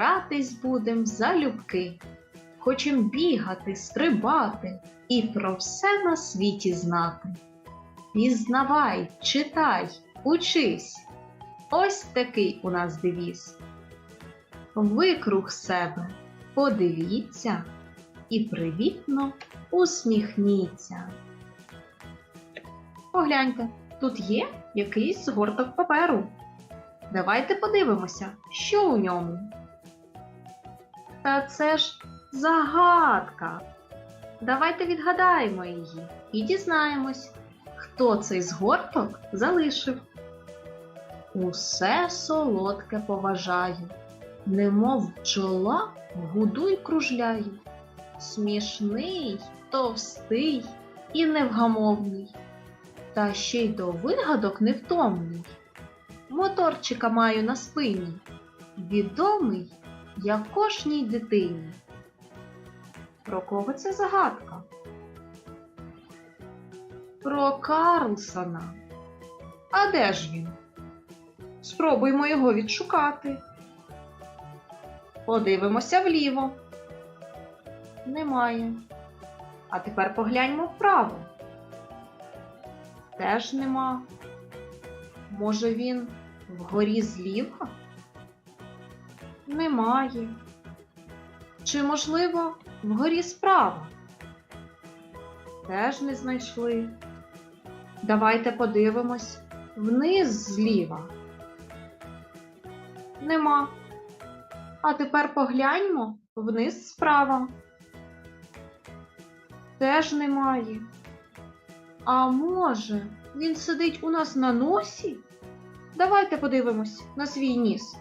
гратись будем залюбки. Хочем бігати, стрибати і про все на світі знати. Пізнавай, читай, учись. Ось такий у нас девіз. Ви круг себе подивіться і привітно усміхніться. Погляньте, тут є якийсь згорток паперу. Давайте подивимося, що у ньому. Та це ж загадка. Давайте відгадаємо її і дізнаємось, хто цей згорток залишив. Усе солодке поважаю, немов бджола гуду й кружляю. Смішний, товстий і невгамовний, та ще й до вигадок невтомний. Моторчика маю на спині, відомий як кожній дитині. Про кого це загадка? Про Карлсона. А де ж він? Спробуймо його відшукати. Подивимося вліво. Немає. А тепер погляньмо вправо. Теж нема. Може він вгорі зліва? Немає. Чи, можливо, вгорі справа? Теж не знайшли. Давайте подивимось вниз зліва. Нема. А тепер погляньмо вниз справа. Теж немає. А може, він сидить у нас на носі? Давайте подивимось на свій ніс.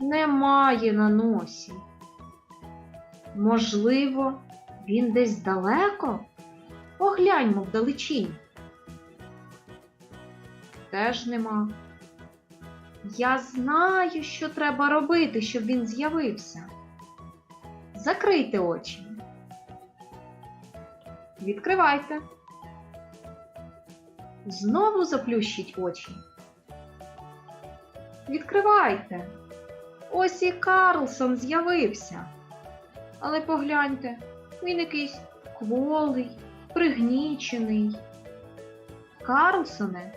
Немає на носі. Можливо, він десь далеко? Погляньмо вдалечінь. Теж нема. Я знаю, що треба робити, щоб він з'явився. Закрийте очі. Відкривайте. Знову заплющіть очі. Відкривайте. Ось і Карлсон з'явився. Але погляньте, він якийсь кволий, пригнічений. Карлсоне,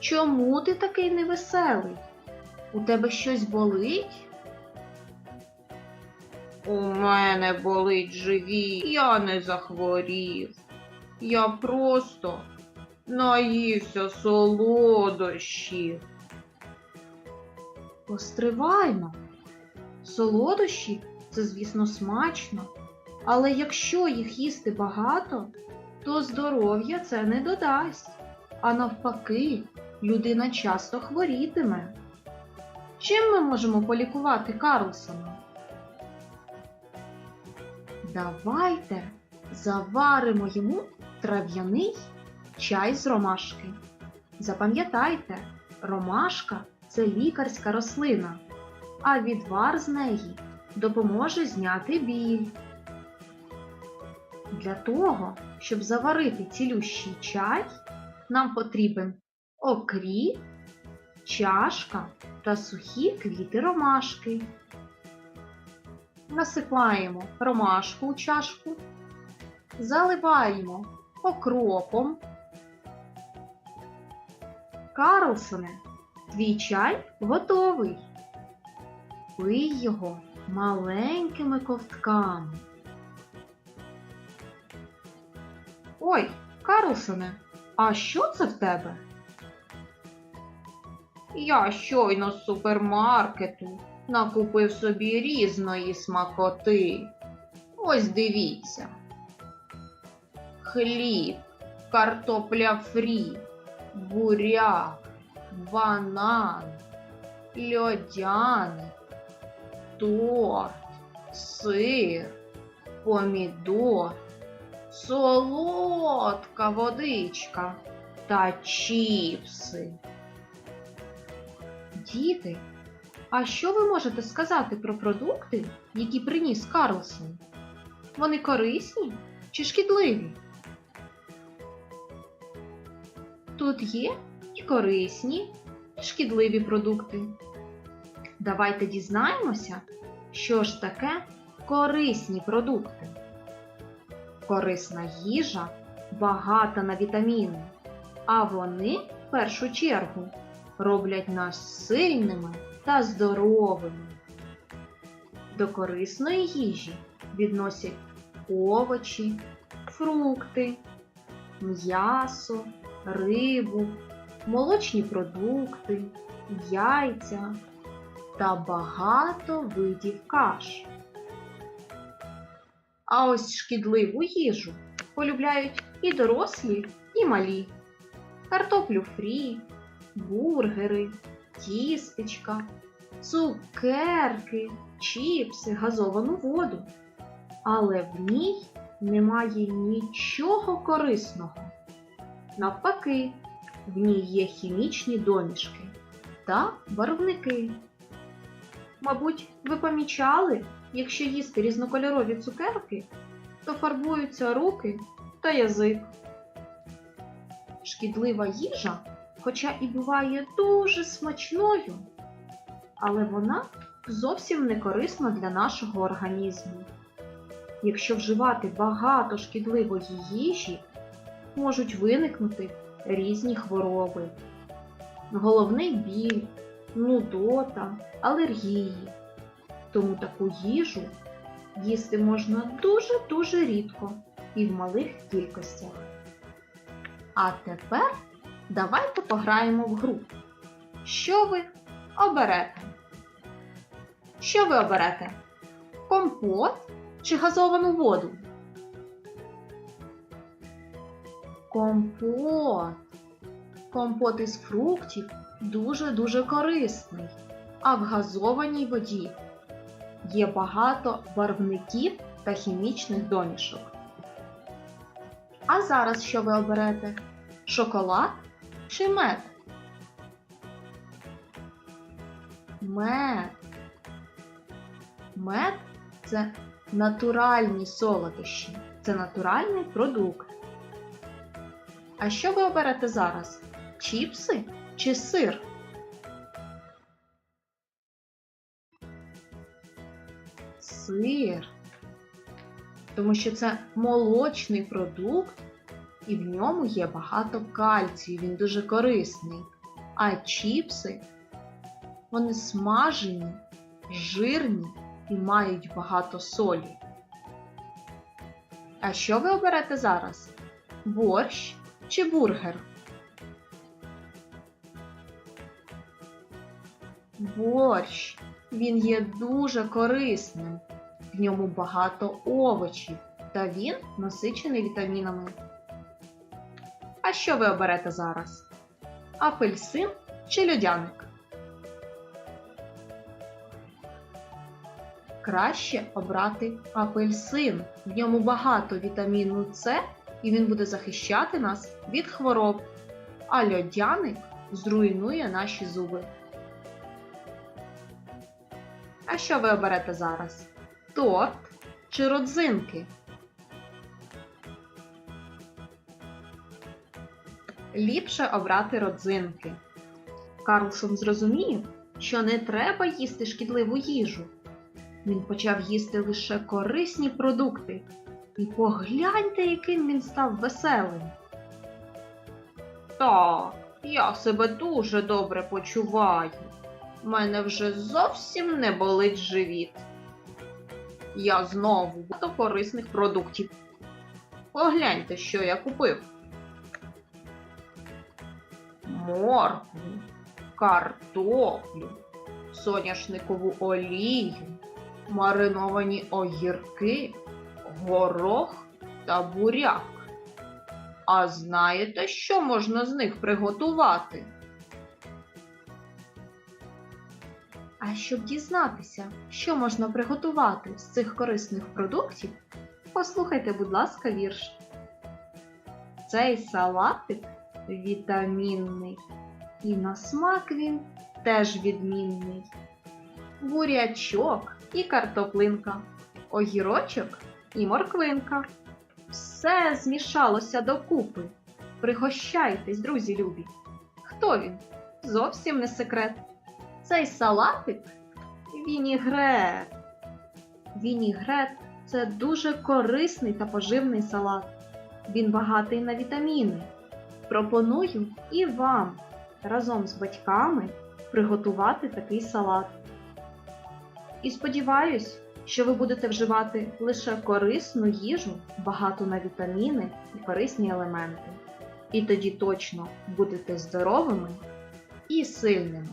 чому ти такий невеселий? У тебе щось болить? У мене болить живіт, я не захворів. Я просто наївся солодощів. Постривайно. Солодощі це, звісно, смачно, але якщо їх їсти багато, то здоров'я це не додасть. А навпаки, людина часто хворітиме. Чим ми можемо полікувати Карлсона? Давайте заваримо йому трав'яний чай з ромашки. Запам'ятайте, ромашка це лікарська рослина, а відвар з неї допоможе зняти біль. Для того, щоб заварити цілющий чай, нам потрібен окріп, чашка та сухі квіти ромашки. Насипаємо ромашку у чашку, заливаємо окропом. Карлсоне, твій чай готовий. Пий його маленькими ковтками. Ой, Карлсоне, а що це в тебе? Я щойно з супермаркету накупив собі різної смакоти. Ось дивіться. Хліб, картопля фрі, буряк, банан, льодяник, торт, сир, помідор, солодка водичка та чіпси. Діти, а що ви можете сказати про продукти, які приніс Карлсон? Вони корисні чи шкідливі? Тут є і корисні, і шкідливі продукти. Давайте дізнаємося, що ж таке корисні продукти. Корисна їжа багата на вітаміни, а вони, в першу чергу, роблять нас сильними та здоровими. До корисної їжі відносять овочі, фрукти, м'ясо, рибу, молочні продукти, яйця та багато видів каш. А ось шкідливу їжу полюбляють і дорослі, і малі. Картоплю фрі, бургери, тістечка, цукерки, чіпси, газовану воду. Але в ній немає нічого корисного. Навпаки, в ній є хімічні домішки та барвники. Мабуть, ви помічали, якщо їсти різнокольорові цукерки, то фарбуються руки та язик. Шкідлива їжа, хоча і буває дуже смачною, але вона зовсім не корисна для нашого організму. Якщо вживати багато шкідливої їжі, можуть виникнути різні хвороби. Головний біль, нудота, алергії. Тому таку їжу їсти можна дуже-дуже рідко і в малих кількостях. А тепер давайте пограємо в гру. Що ви оберете? Що ви оберете? Компот чи газовану воду? Компот. Компот із фруктів дуже-дуже корисний, а в газованій воді є багато барвників та хімічних домішок. А зараз що ви оберете? Шоколад чи мед? Мед. Мед це натуральні солодощі, це натуральний продукт. А що ви оберете зараз? Чіпси чи сир? Сир. Тому що це молочний продукт, і в ньому є багато кальцію, він дуже корисний. А чіпси вони смажені, жирні і мають багато солі. А що ви оберете зараз? Борщ чи бургер? Борщ. Він є дуже корисним. В ньому багато овочів, та він насичений вітамінами. А що ви оберете зараз? Апельсин чи льодяник? Краще обрати апельсин. В ньому багато вітаміну С і він буде захищати нас від хвороб, а льодяник зруйнує наші зуби. А що ви оберете зараз? Торт чи родзинки? Ліпше обрати родзинки. Карлсон зрозумів, що не треба їсти шкідливу їжу. Він почав їсти лише корисні продукти. І погляньте, яким він став веселим. Так, я себе дуже добре почуваю. У мене вже зовсім не болить живіт. Я знову багато корисних продуктів. Погляньте, що я купив. Моркву, картоплю, соняшникову олію, мариновані огірки, горох та буряк. А знаєте, що можна з них приготувати? А щоб дізнатися, що можна приготувати з цих корисних продуктів, послухайте, будь ласка, вірш. Цей салатик вітамінний, і на смак він теж відмінний. Бурячок і картоплинка, огірочок і морквинка. Все змішалося докупи. Пригощайтесь, друзі любі. Хто він? Зовсім не секрет. Цей салатик Вінігрет. Вінігрет це дуже корисний та поживний салат. Він багатий на вітаміни. Пропоную і вам разом з батьками приготувати такий салат. І сподіваюсь, що ви будете вживати лише корисну їжу, багату на вітаміни і корисні елементи. І тоді точно будете здоровими і сильними.